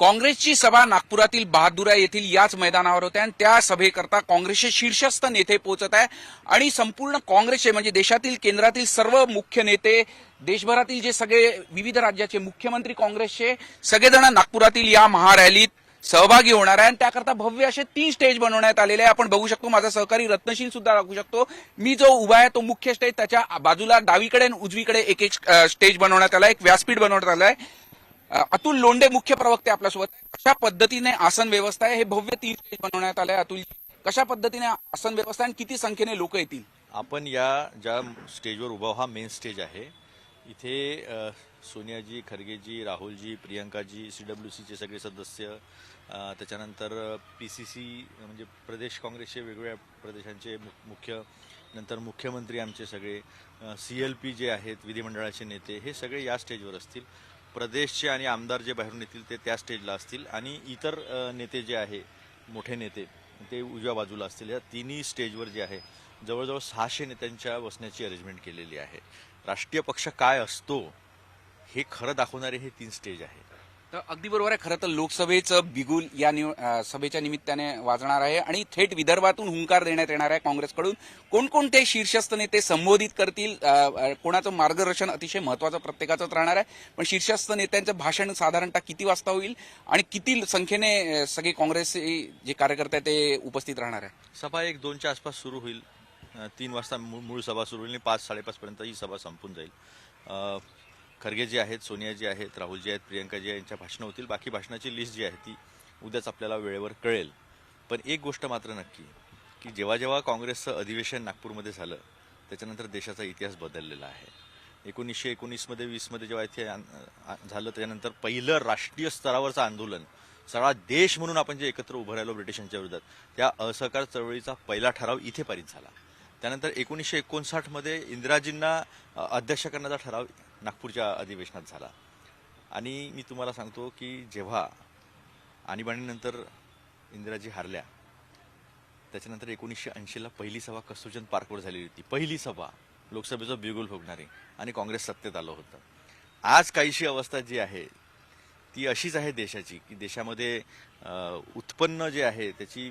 काँग्रेसची सभा नागपुरातील बहादुरा येथील याच मैदानावर होत्या आणि त्या सभेकरता काँग्रेसचे शीर्षस्थ नेते पोहोचत आहे. आणि संपूर्ण काँग्रेसचे म्हणजे देशातील केंद्रातील सर्व मुख्य नेते देशभरातील जे सगळे विविध राज्याचे मुख्यमंत्री काँग्रेसचे सगळेजण नागपुरातील या महारॅलीत सहभागी होणार आहे. आणि त्याकरता भव्य असे तीन स्टेज बनवण्यात आलेले आहे. आपण बघू शकतो माझा सहकारी रत्नशील सुद्धा दाखवू शकतो. मी जो उभा आहे तो मुख्य स्टेज त्याच्या बाजूला डावीकडे आणि उजवीकडे एक एक स्टेज बनवण्यात आला आहे. एक व्यासपीठ बनवण्यात आलं आहे. अतुल लोंडे मुख्य प्रवक्ते आपल्यासोबत. कशा पद्धतीने आसन व्यवस्था आहे? हे भव्य तीन स्टेज बनवण्यात आलं आहे अतुल. कशा पद्धतीने आसन व्यवस्था आहे आणि किती संख्येने लोक येतील? आपण या ज्या स्टेजवर उभा हा मेन स्टेज आहे. इथे सोनियाजी खरगेजी राहुलजी प्रियंकाजी सी डब्ल्यू सीचे सगळे सदस्य त्याच्यानंतर पी सी सी म्हणजे प्रदेश काँग्रेसचे वेगवेगळ्या प्रदेशांचे मुख्य नंतर मुख्यमंत्री आमचे सगळे सी एल पी जे आहेत विधिमंडळाचे नेते हे सगळे या स्टेजवर असतील. प्रदेशचे आणि आमदार जे बाहेरून येतील ते त्या स्टेजला असतील. आणि इतर नेते जे आहे मोठे नेते ते उजव्या बाजूला असतील. या तिन्ही स्टेजवर जे आहे जवळजवळ सहाशे नेत्यांच्या बसण्याची अरेंजमेंट केलेली आहे. राष्ट्रीय पक्ष काय असतो हे खरं दाखवणारे हे तीन स्टेज आहे. तर अगदी बरोबर आहे खरं तर लोकसभेचं बिगुल या निव- सभेच्या निमित्ताने वाजणार आहे आणि थेट विदर्भातून हुंकार देण्यात येणार आहे काँग्रेसकडून. कोणकोणते शीर्षस्थ नेते संबोधित करतील कोणाचं मार्गदर्शन अतिशय महत्वाचं प्रत्येकाचंच राहणार आहे. पण शीर्षस्थ नेत्यांचं भाषण साधारणतः किती वाजता होईल आणि किती संख्येने सगळे काँग्रेस जे कार्यकर्ते ते उपस्थित राहणार आहे? सभा एक दोनच्या आसपास सुरू होईल. तीन वाजता मूळ मूळ सभा सुरू होईल आणि पाच साडेपाचपर्यंत ही सभा संपून जाईल. अ, खरगे जे आहेत सोनियाजी आहेत राहुलजी आहेत प्रियंकाजी आहेत यांच्या भाषणं होतील. बाकी भाषणाची लिस्ट जी आहे ती उद्याच आपल्याला वेळेवर कळेल. पण एक गोष्ट मात्र नक्की की जेव्हा जेव्हा काँग्रेसचं अधिवेशन नागपूरमध्ये झालं त्याच्यानंतर देशाचा इतिहास बदललेला आहे. एकोणीसशे एकोणीसमध्ये वीसमध्ये जेव्हा इथे झालं त्याच्यानंतर पहिलं राष्ट्रीय स्तरावरचं आंदोलन सगळा देश म्हणून आपण जे एकत्र उभं राहिलो ब्रिटिशांच्या विरोधात त्या असहकार चळवळीचा पहिला ठराव इथे पारित झाला. त्यानंतर एकोणीसशे एकोणसाठमध्ये इंदिराजींना अध्यक्ष करण्याचा ठराव नागपूरच्या अधिवेशनात झाला. आणि मी तुम्हाला सांगतो की जेव्हा आणीबाणीनंतर इंदिराजी हारल्या त्याच्यानंतर एकोणीसशे ऐंशीला पहिली सभा कस्तुरचंद पार्कवर झालेली होती. पहिली सभा लोकसभेचं बिगुल फुगणारी आणि काँग्रेस सत्तेत आलं होतं. आज काहीशी अवस्था जी आहे ती अशीच आहे देशाची की देशामध्ये उत्पन्न जे आहे त्याची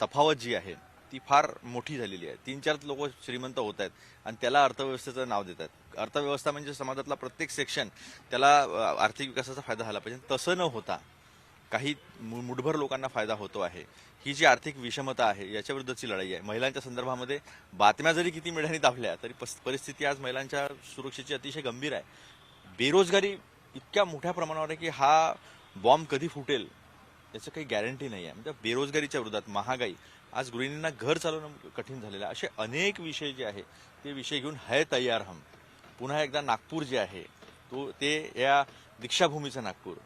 तफावत जी आहे ती फार मोठी झालेली आहे. तीन चार लोक श्रीमंत होत आहेत आणि त्याला अर्थव्यवस्थेचं नाव देतात अर्थव्यवस्था म्हणजे समाजातला प्रत्येक सेक्शन त्याला आर्थिक विकासाचा फायदा झाला पाहिजे. तसं न होता काही मु- मुठभर लोकांना फायदा होतो आहे. ही जी आर्थिक विषमता आहे याच्याविरुद्धची लढाई आहे. महिलांच्या संदर्भामध्ये बातम्या जरी किती मिळाली दाखल्या तरी परिस्थिती आज महिलांच्या सुरक्षेची अतिशय गंभीर आहे. बेरोजगारी इतक्या मोठ्या प्रमाणावर आहे की हा बॉम्ब कधी फुटेल याचं काही गॅरंटी नाही आहे म्हणजे बेरोजगारीच्या विरोधात महागाई आज गृहिणींना घर चालवणं कठीण झालेलं आहे. असे अनेक विषय जे आहे ते विषय घेऊन है तयार हम. पुन्हा एकदा नागपूर जे आहे तो ते या दीक्षाभूमीचं नागपूर.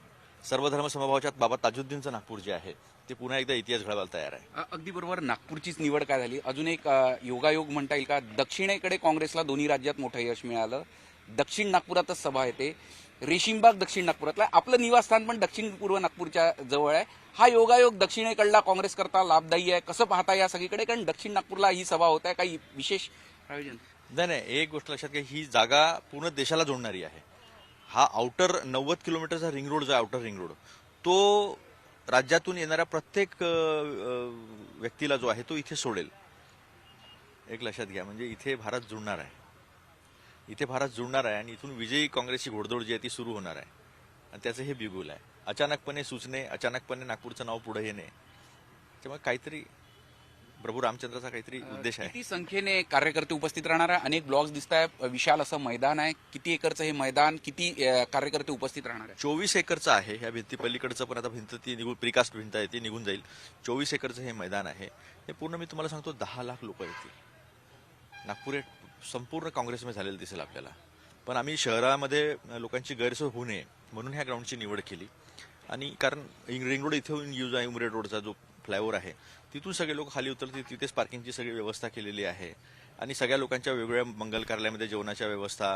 सर्वधर्म समभावाच्या बाबा ताजुद्दीनचं नागपूर जे आहे ते पुन्हा एकदा इतिहास घडवायला तयार आहे. अगदी बरोबर नागपूरचीच निवड काय झाली? अजून एक योगायोग म्हणता येईल का? दक्षिणेकडे काँग्रेसला दोन्ही राज्यात मोठं यश मिळालं. दक्षिण नागपुरातच सभा येते रेशीमबाग दक्षिण नागपुरातला आपलं निवासस्थान पण दक्षिण पूर्व नागपूरच्या जवळ आहे. हा योगायोग दक्षिणेकडला काँग्रेस करता लाभदायी आहे. कसं पाहता या सगळीकडे? कारण दक्षिण नागपूरला ही सभा होत आहे. काही विशेष आयोजन? नाही नाही. एक गोष्ट लक्षात घ्या. ही जागा पूर्ण देशाला जोडणारी आहे. हा आउटर नव्वद किलोमीटरचा रिंग रोड जो आहे आउटर रिंग रोड तो राज्यातून येणाऱ्या प्रत्येक व्यक्तीला जो आहे तो इथे सोडेल. एक लक्षात घ्या. म्हणजे इथे भारत जुळणार आहे. इथे भारत जुळणार आहे आणि इथून विजयी काँग्रेसची घोडदौड जी आहे ती सुरू होणार आहे. आणि त्याचं हे बिगुल आहे. अचानकपणे सुचणे अचानकपणे नागपूरचं नाव पुढे येणे. त्यामुळे काहीतरी प्रभू रामचंद्राचा काहीतरी उद्देश आहे. किती संख्येने कार्यकर्ते उपस्थित राहणार आहे? अनेक ब्लॉग्स दिसत आहे विशाल असं मैदान आहे. किती एकरचं हे मैदान किती कार्यकर्ते उपस्थित राहणार आहे चोवीस एकरचं आहे. ह्या भिंती पलीकडचं पण आता भिंत ती निघून प्रिकास्ट भिंत आहे ती निघून जाईल. चोवीस एकरचं हे मैदान आहे. हे पूर्ण मी तुम्हाला सांगतो दहा लाख लोक येतील. नागपूर संपूर्ण काँग्रेसमध्ये झालेलं दिसेल आपल्याला. पण आम्ही शहरामध्ये लोकांची गैरसोय होऊ नये म्हणून ह्या ग्राउंडची निवड केली. आणि कारण रिंग रोड इथे यूज आहे उमरेड रोडचा जो फ्लायओव्हर आहे तिथून सगळे लोक खाली उतरतील तिथेच पार्किंगची सगळी व्यवस्था केलेली आहे. आणि सगळ्या लोकांच्या वेगवेगळ्या मंगल कार्यालयामध्ये जेवणाच्या व्यवस्था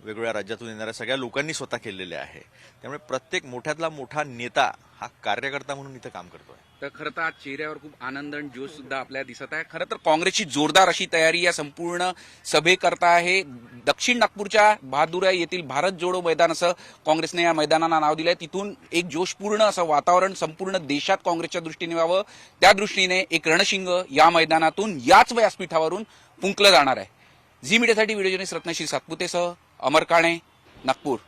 वेगवेगळ्या राज्यातून येणाऱ्या सगळ्या लोकांनी स्वतः केलेल्या आहे. त्यामुळे प्रत्येक मोठ्यातला मोठा नेता हा कार्यकर्ता म्हणून इथं काम करतोय. तर खरं तर आज चेहऱ्यावर खूप आनंद आणि जोश सुद्धा आपल्याला दिसत आहे. खरं तर काँग्रेसची जोरदार अशी तयारी या संपूर्ण सभेकरता आहे. दक्षिण नागपूरच्या बहादुरा येथील भारत जोडो मैदान असं काँग्रेसने या मैदानाला नाव दिलंय. तिथून एक जोशपूर्ण असं वातावरण संपूर्ण देशात काँग्रेसच्या दृष्टीने व्हावं. त्या दृष्टीने एक रणशिंग या मैदानातून याच व्यासपीठावरून फुंकलं जाणार आहे. झी मीडियासाठी व्हिडिओ जर्नलिस्ट रत्नश्री सातपुतेसह अमर काणे नागपूर.